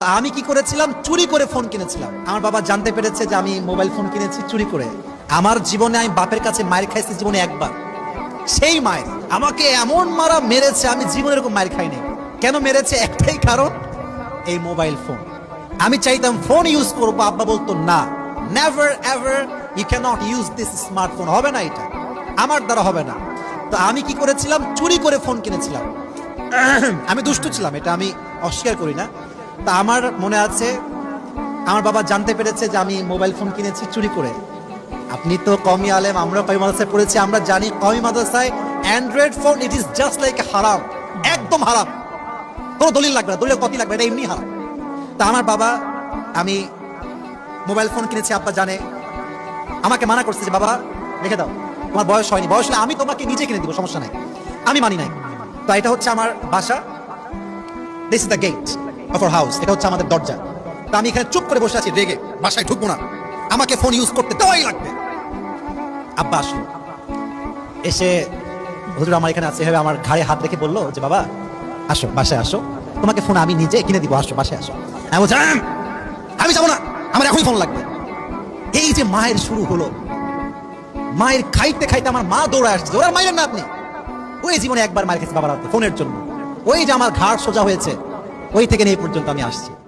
আমি কি করেছিলাম? চুরি করে ফোন কিনেছিলাম। আমার বাবা জানতে পেরেছে যে আমি মোবাইল ফোন কিনেছি চুরি করে। আমার জীবনে আমি বাপের কাছে মায়ের খাইছি জীবনে একবার। সেই মায়ের আমাকে এমন মারা মেরেছে, আমি জীবনে এরকম মায়ের খাইনি। কেন মেরেছে? একটাই কারণ, এই মোবাইল ফোন আমি চাইতাম ফোন ইউজ করব। আব্বা বলতো, না never ever you can't use this smartphone হবে না এটা। আমার দ্বারা হবে না। তো আমি কি করেছিলাম? চুরি করে ফোন কিনেছিলাম। আমি দুষ্টু ছিলাম, এটা আমি অস্বীকার করি না। তা আমার মনে আছে, আমার বাবা জানতে পেরেছে যে আমি মোবাইল ফোন কিনেছি চুরি করে। আপনি তো কমি আলেম আমরা কমি মাদ্রাসায় পড়েছি, আমরা জানি কমি মাদ্রাসায় Android phone it is just like হারাম একদম হারাম কোনো দলিল লাগবে না দলিল কপি লাগবে এটা এমনি হারাম তা আমার বাবা, আমি মোবাইল ফোন কিনেছি, আব্বা জানে। আমাকে মানা করছে যে, বাবা, রেখে দাও, তোমার বয়স হয়নি, বয়স হলে আমি তোমাকে নিজে কিনে দিব, সমস্যা নাই। আমি মানি নাই। তো এটা হচ্ছে আমার বাসা। This is the gate of our house এটা হচ্ছে আমাদের দরজা। তো আমি এখানে চুপ করে বসে আছি রেগে। বাসায় ঢুকবো না। আমাকে ফোন ইউজ করতে দেওয়াই লাগবে। আব্বা আসলো এসে হুজুর আমার এখানে আছে এভাবে আমার ঘাড়ে হাত রেখে বলল যে বাবা আসো বাসায় আসো। তোমাকে ফোন আমি নিজে কিনে দিব আসো বাসায় আসো। আমি বলছি "আম, যাব না। আমার এখনই ফোন লাগবে। এই যে মায়ের শুরু হলো মায়ের খাইতে খাইতে আমার মা দৌড়ায় আসছে। দৌড়ার মাইলেন না আপনি। ওই জীবনে একবার মায়ের কাছে বাবার ফোনের জন্য। ওই যে আমার ঘাড় সোজা হয়েছে। ওই থেকে এই পর্যন্ত আমি আসছি।